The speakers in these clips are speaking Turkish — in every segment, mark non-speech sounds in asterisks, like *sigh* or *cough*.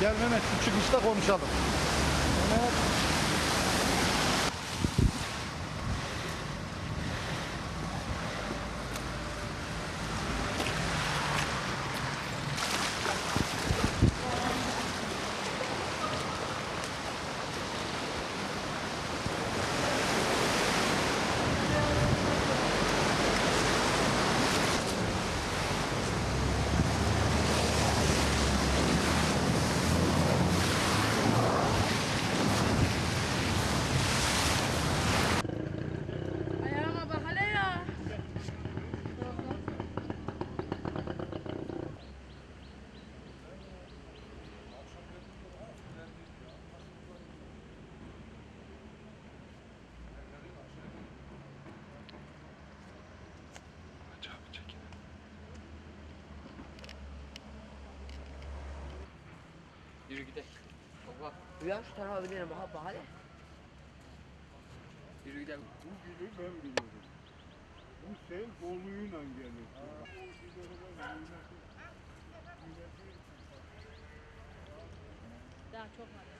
Gel Mehmet şu çıkışta konuşalım. Mehmet. Yürü gidelim. Baba Ya şu tarafa bir yere bak bak hadi. yürü gidelim. Bu gibi ben biliyorum. Bu sel boluyla gelir. Daha çok var.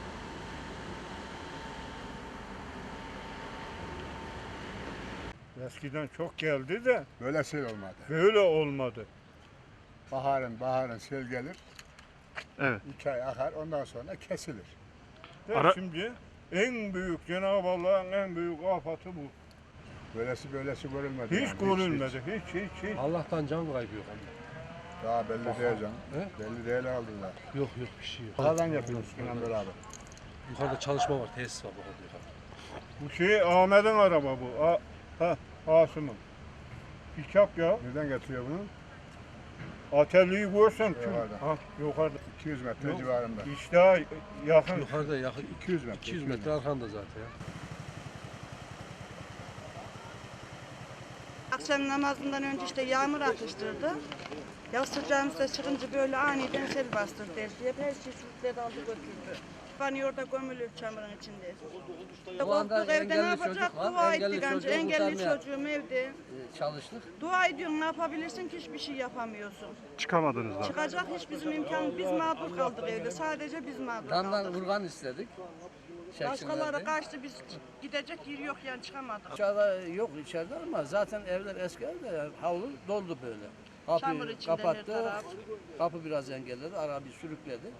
Eskiden çok geldi de Böyle sel olmadı. böyle olmadı. Baharın baharın sel gelir. Evet. İki ay akar ondan sonra kesilir. De Ara- Şimdi en büyük Cenab-ı Allah'ın en büyük afatı bu. Böylesi böylesi görülmedi. Hiç yani, görülmedi. Hiç hiç hiç. Allah'tan can kaybı yok. Daha belli değil canım. He? Belli değil aldılar. Yok yok bir şey yok. Bahadan yapıyoruz bununla beraber. Yukarıda çalışma var, tesis var bakın yukarıda. Bu şey Ahmet'in araba bu. A, ha, Asım'ın. Pikap ya. Nereden getiriyor bunu? Ateliyi görsen şu. Yukarıda. Ha, yukarıda. 200 metre Yok. civarında. İşte yakın. Yukarıda yakın 200 metre. 200 metre arkanda zaten ya. Akşam namazından önce işte yağmur atıştırdı. Ya sıcağımızda çıkınca böyle aniden sel bastırdı. Hep her şey sürükledi aldı götürdü. Bani orada gömülür çamurun içinde. Korktuk evde ne yapacak? Dua engelli ettik anca. çocuğu Engelli çocuğum evde. Ee, Çalıştık. Dua ediyorsun ne yapabilirsin ki hiçbir şey yapamıyorsun. Çıkamadınız daha. Çıkacak hiç bizim imkan biz mağdur kaldık evde. Sadece biz mağdur Damdan kaldık. vurgan istedik. Başkaları kaçtı biz gidecek yer yok yani çıkamadık. Aşağıda yok içeride ama zaten evler eski evler yani havlu doldu böyle. Çamur Kapıyı kapattı. Kapı biraz engelledi. Arabayı sürükledi.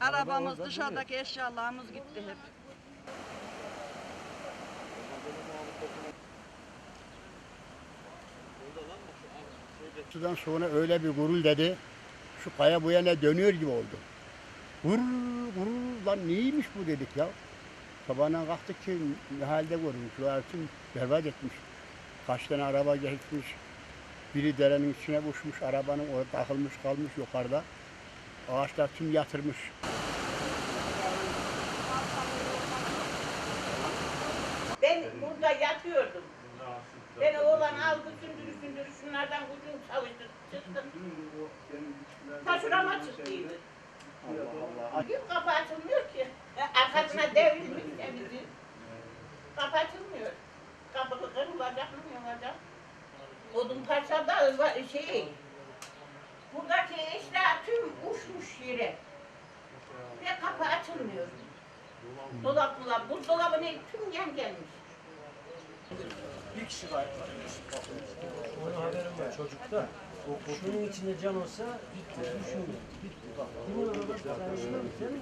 Arabamız dışarıdaki eşyalarımız gitti hep. Sudan sonra öyle bir gurul dedi. Şu kaya bu yana dönüyor gibi oldu. Vur vur lan neymiş bu dedik ya. Sabahına kalktık ki ne halde görmüş. Tüm berbat etmiş. Kaç tane araba geçmiş. Biri derenin içine uçmuş. Arabanın orada takılmış kalmış yukarıda. Ağaçlar tüm yatırmış. Ben burada yatıyordum. Beni oğlan aldı sündürü sündürü şunlardan ucunu çalıştı çıktım. Ta şurama çıktıydı. Bir kapı açılmıyor ki. *laughs* Arkasına devrilmiş temizliği. Kapı açılmıyor. Kapı kırılacak mı olacak? Odun parçada şey, buradaki eşya tüm uçmuş yere. Ve kapı açılmıyor. Dolaplar, buzdolabı ne tüm yan gelmiş. Onun haberim var çocukta. Şunun içinde can olsa hiç düşünmüyor. Bitti. Değil mi baba? Sen mi?